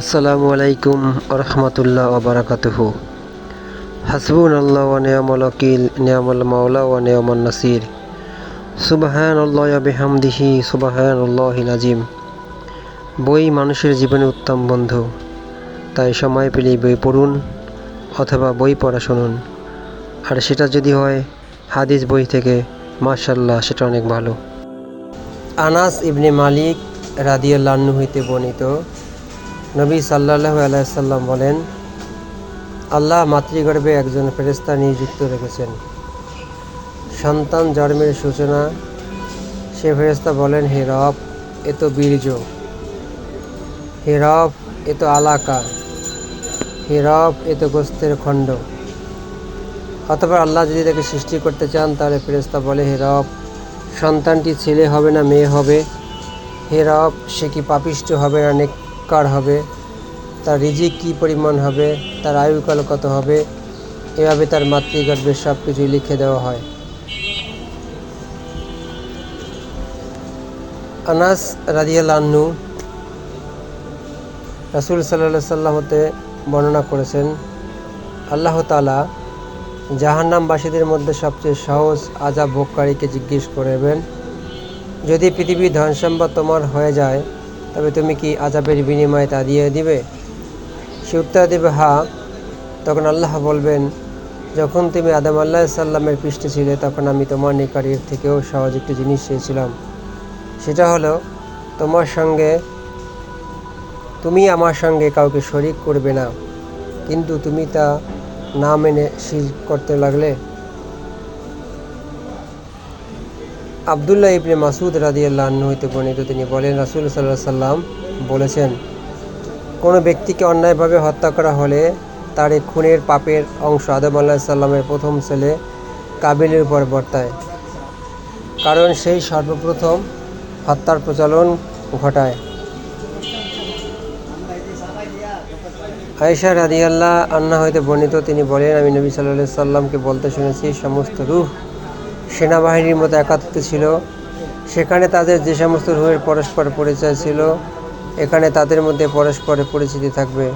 আসসালামু আলাইকুম রহমতুল্লাহ ওবরাকাতুহ হাসবুন আল্লাহ নিয়ামল ওয়াকিল, নিয়ামল মাওলা ওয়া নিয়ামন নাসির। সুবাহান আল্লাহ বেহামদিহি সুবাহান আল্লাহ নাজিম। বই মানুষের জীবনে উত্তম বন্ধু। তাই সময় পেলেই বই পড়ুন অথবা বই পড়া শুনুন। আর সেটা যদি হয়, হাদিস বই থেকে মার্শাল্লাহ সেটা অনেক ভালো। আনাস ইবনে মালিক রাদিয়াল্লাহু হইতে বর্ণিত নবী সাল্লাল্লাহু আলাইহি সাল্লাম বলেন, আল্লাহ মাতৃগর্ভে একজন ফেরেস্তা নিযুক্ত রেখেছেন। সন্তান জন্মের সূচনা, সে ফেরেস্তা বলেন, হে রব, এ তো বীর্য। হে রব, এ তো আলাকা হে রব, এ তো গোস্তের খণ্ড। অথবা আল্লাহ যদি তাকে সৃষ্টি করতে চান, তাহলে ফেরেস্তা বলে, হে রব, সন্তানটি ছেলে হবে না মেয়ে হবে। হে রব, সে কি পাপিষ্ট হবে না নেককার হবে? তার রিজিক কী পরিমাণ হবে? তার আয়ুকাল কত হবে? এভাবে তার মাতৃগর্ভে সব কিছুই লিখে দেওয়া হয়। আনাস রাজিয়াল্লাহ্ন রাসুল সাল্লা সাল্লাম হতে বর্ণনা করেছেন, আল্লাহ তালা জাহান্নামবাসীদের মধ্যে সবচেয়ে সহজ আজাব ভোগকারীকে জিজ্ঞেস করবেন, যদি পৃথিবীর ধন সম্পদ তোমার হয়ে যায় তবে তুমি কি আজাবের বিনিময়ে তা দিয়ে দিবে? সে উত্তর দেবে, হা। তখন আল্লাহ বলবেন, যখন তুমি আদম আল্লাহ সাল্লামের পৃষ্ঠে ছিলে, তখন আমি তোমার নিকট থেকেও সহজ একটি জিনিস চেয়েছিলাম। সেটা হলো, তোমার সঙ্গে, তুমি আমার সঙ্গে কাউকে শরিক করবে না, কিন্তু তুমি তা না মেনে শির করতে লাগলে। আবদুল্লাহ ইবনে মাসুদ রাদিয়াল্লাহ আন্নু হইতে বর্ণিত, তিনি বলেন, রাসুল সাল্লাহ সাল্লাম বলেছেন, কোনো ব্যক্তিকে অন্যায়ভাবে হত্যা করা হলে তার এই খুনের পাপের অংশ আদম আল্লাহ সাল্লামের প্রথম ছেলে কাবিলের উপর বর্তায়। কারণ সেই সর্বপ্রথম হত্যার প্রচলন ঘটায়। আয়েশা রাদিয়াল্লাহ আন্না হইতে বর্ণিত, তিনি বলেন, আমি নবী সাল্লাহ সাল্লামকে বলতে শুনেছি, সমস্ত রুহ সেনাবাহিনীর মতো একাত্ম ছিল। সেখানে তাদের যে সমস্ত রুহের পরস্পর পরিচয় ছিল, এখানে তাদের মধ্যে পরস্পরের পরিচিতি থাকবে।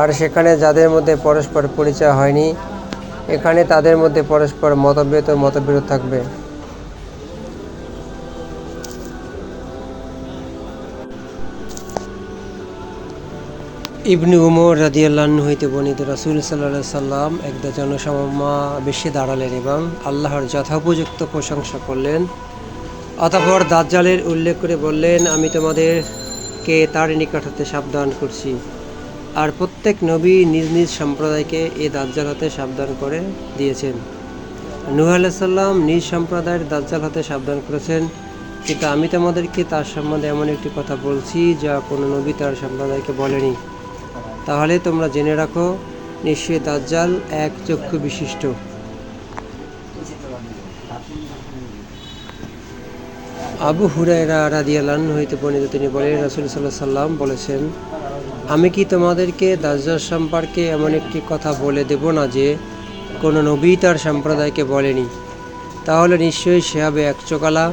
আর সেখানে যাদের মধ্যে পরস্পর পরিচয় হয়নি, এখানে তাদের মধ্যে পরস্পর মতভেদ ও মতবিরোধ থাকবে। ইবনু উমর রাদিয়াল্লাহ হইতে বর্ণিত রাসুল সাল্লাহ সাল্লাম একদা জনসমা বেশি দাঁড়ালেন এবং আল্লাহর যথোপযুক্ত প্রশংসা করলেন। অতঃপর দাজ্জালের উল্লেখ করে বললেন, আমি তোমাদেরকে তার নিকট হতে সাবধান করছি। আর প্রত্যেক নবী নিজ নিজ সম্প্রদায়কে এ দাজ্জাল হতে সাবধান করে দিয়েছেন। নূহ সাল্লাম নিজ সম্প্রদায়ের দাজ্জাল হতে সাবধান করেছেন। কিন্তু আমি তোমাদেরকে তার সম্বন্ধে এমন একটি কথা বলছি, যা কোনো নবী তার সম্প্রদায়কে বলেনি। তাহলে তোমরা জেনে রাখো, নিশ্চয়ই দাজ্জাল এক চক্ষু বিশিষ্ট। আবু হুরায়রা রাদিয়াল্লাহু হইতে বর্ণিত তিনি বলেন, রাসূল আলাইহি সাল্লাম বলেছেন, আমি কি তোমাদেরকে দাজ্জাল সম্পর্কে এমন একটি কথা বলে দেব না যে কোনো নবী তার সম্প্রদায়কে বলেনি? তাহলে নিশ্চয়ই সে হবে এক চোকালা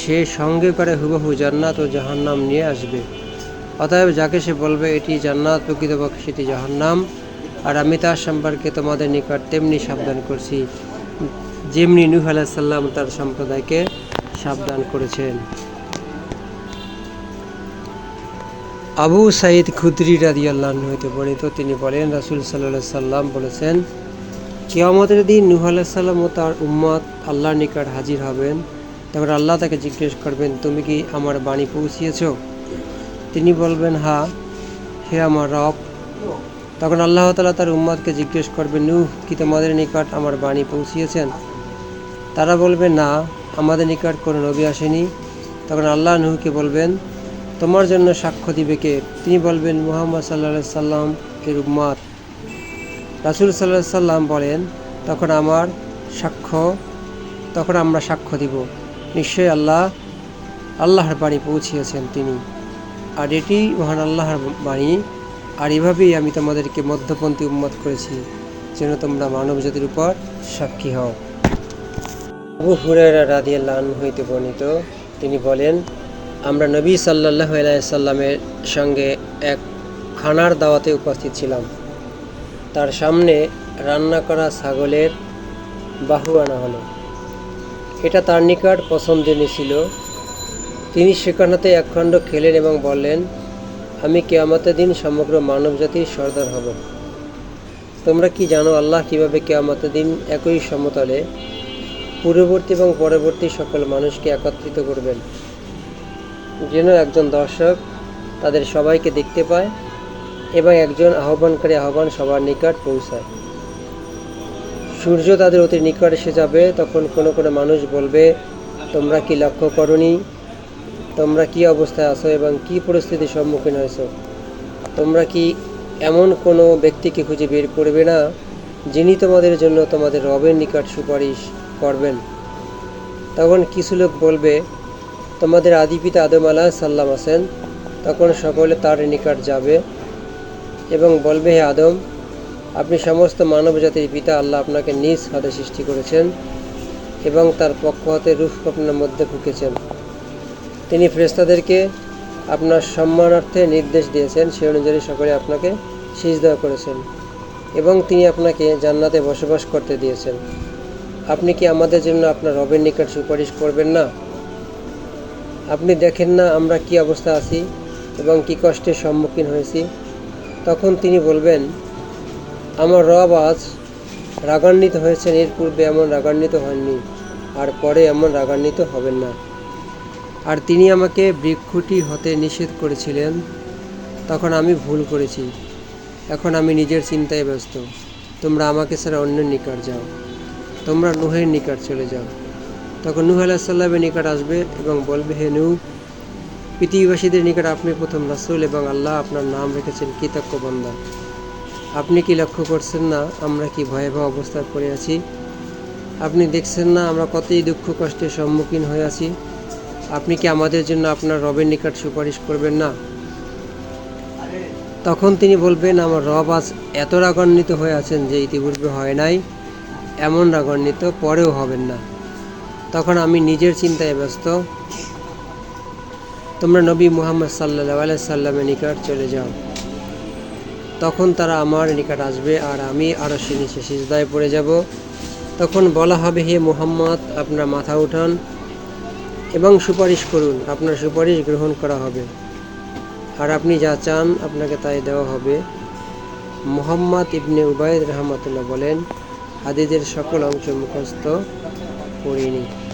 সে সঙ্গে করে হুবহু জান্নাত ও জাহান্নাম নিয়ে আসবে। অতএব যাকে সে বলবে, এটি জান্নাত, প্রকৃতপক্ষে সেটি জাহান্নাম। আর আমি তার সম্পর্কে তোমাদের নিকট তেমনি সাবধান করছি, যেমনি নুহ আলাইহিস সাল্লাম তার সম্প্রদায়কে সাবধান করেছেন। আবু সাইদ খুদরি রাদিয়াল্লাহ হইতে বর্ণিত, তিনি বলেন, রাসূল আলাইহি সাল্লাম বলেছেন, কিয়ামতের দিন নূহ আলাইহিস সালাম ও তার উম্মত আল্লাহর নিকট হাজির হবেন। তখন আল্লাহ তাকে জিজ্ঞেস করবেন, তুমি কি আমার বাণী পৌঁছিয়েছো? তিনি বলবেন, হা, হে আমার রব। তখন আল্লাহ তালা তার উম্মাদকে জিজ্ঞেস করবেন, নূহ, কি তোমাদের নিকট আমার বাণী পৌঁছিয়েছেন? তারা বলবে না, আমাদের নিকট কোনো নবী আসেনি। তখন আল্লাহ নূহকে বলবেন, তোমার জন্য সাক্ষ্য দিবে কে? তিনি বলবেন, মুহাম্মদ সাল্লা সাল্লাম এর উম্মাদ রাসুল সাল্লাহ সাল্লাম বলেন, তখন আমার সাক্ষ্য, তখন আমরা সাক্ষ্য দিব। নিশ্চয়ই আল্লাহ, আল্লাহর বাণী পৌঁছিয়েছেন তিনি। আর এটি মহান আল্লাহর বাণী। আর এভাবেই আমি তোমাদেরকে মধ্যপন্থী উন্মত করেছি, যেন তোমরা মানব জাতির উপর সাক্ষী হও। আবু হুরায়রা রাদিয়াল্লাহু হইতে বর্ণিত, তিনি বলেন, আমরা নবী আলাইহি সাল্লামের সঙ্গে এক খানার দাওয়াতে উপস্থিত ছিলাম। তার সামনে রান্না করা ছাগলের বাহু আনা হলো। এটা তার নিকট পছন্দনীয় ছিল। তিনি সেখানেতে একখণ্ড খেলেন এবং বললেন, আমি কেয়ামতের দিন সমগ্র মানবজাতির সর্দার হব। তোমরা কি জানো আল্লাহ কীভাবে কেয়ামতের দিন একই সমতলে পূর্ববর্তী এবং পরবর্তী সকল মানুষকে একত্রিত করবেন? যেন একজন দর্শক তাদের সবাইকে দেখতে পায় এবং একজন আহ্বানকারী আহ্বান সবার নিকট পৌঁছায়। সূর্য তাদের অতি নিকট এসে যাবে, তখন কোনো কোনো মানুষ বলবে, তোমরা কি লক্ষ্য করনি তোমরা কি অবস্থায় আছো এবং কি পরিস্থিতির সম্মুখীন হয়েছো? তোমরা কি এমন কোনো ব্যক্তিকে খুঁজে বের করবে না, যিনি তোমাদের জন্য তোমাদের রবের নিকট সুপারিশ করবেন? তখন কিছু লোক বলবে, তোমাদের আদি পিতা আদম আলাহ সাল্লাম আছেন। তখন সকলে তার নিকট যাবে এবং বলবে, হে আদম, আপনি সমস্ত মানব জাতির পিতা আল্লাহ আপনাকে নিজ হাতে সৃষ্টি করেছেন এবং তার পক্ষ হাতে রূপ মধ্যে ফুঁকেছেন তিনি ফেরেস্তাদেরকে আপনার সম্মানার্থে নির্দেশ দিয়েছেন সে অনুযায়ী সকলে আপনাকে সিজদা করেছেন এবং তিনি আপনাকে জান্নাতে বসবাস করতে দিয়েছেন। আপনি কি আমাদের জন্য আপনার রবের নিকট সুপারিশ করবেন না? আপনি দেখেন না আমরা কি অবস্থা আছি এবং কি কষ্টের সম্মুখীন হয়েছি। তখন তিনি বলবেন, আমার রব আজ রাগান্বিত হয়েছেন, এর পূর্বে এমন রাগান্বিত হননি, আর পরে এমন রাগান্বিত হবেন না। আর তিনি আমাকে বৃক্ষটি হতে নিষেধ করেছিলেন, তখন আমি ভুল করেছি। এখন আমি নিজের চিন্তায় ব্যস্ত। তোমরা আমাকে ছাড়া অন্যের নিকট যাও। তোমরা নুহের নিকট চলে যাও। তখন নুহ আলাহিসাল্লামের নিকট আসবে এবং বলবে, হে নু পৃথিবীবাসীদের নিকট আপনি প্রথম রাসূল এবং আল্লাহ আপনার নাম রেখেছেন কৃতজ্ঞ বন্দা। আপনি কি লক্ষ্য করছেন না আমরা কি ভয়াবহ অবস্থায় পড়ে আছি? আপনি দেখছেন না আমরা কতই দুঃখ কষ্টের সম্মুখীন হয়ে আছি? আপনি কি আমাদের জন্য আপনার রবের নিকট সুপারিশ করবেন না? তখন তিনি বলবেন, আমার রব আজ এত রাগান্বিত হয়ে আছেন যে ইতিপূর্বে হয় নাই, এমন রাগান্বিত পরেও হবেন না। তখন আমি নিজের চিন্তায় ব্যস্ত। তোমরা নবী মুহাম্মদ সাল্লাহ সাল্লামের নিকট চলে যাও। তখন তারা আমার নিকট আসবে আর আমি আরও সে নিচে সিজদায় পড়ে যাব। তখন বলা হবে, হে মুহাম্মদ, আপনার মাথা উঠান। এবং সুপারিশ করুন, আপনার সুপারিশ গ্রহণ করা হবে। আর আপনি যা চান, আপনাকে তাই দেওয়া হবে। মোহাম্মদ ইবনে উবায়দ রহমতুল্লাহ বলেন, হাদিদের সকল অংশ মুখস্থ করিনি।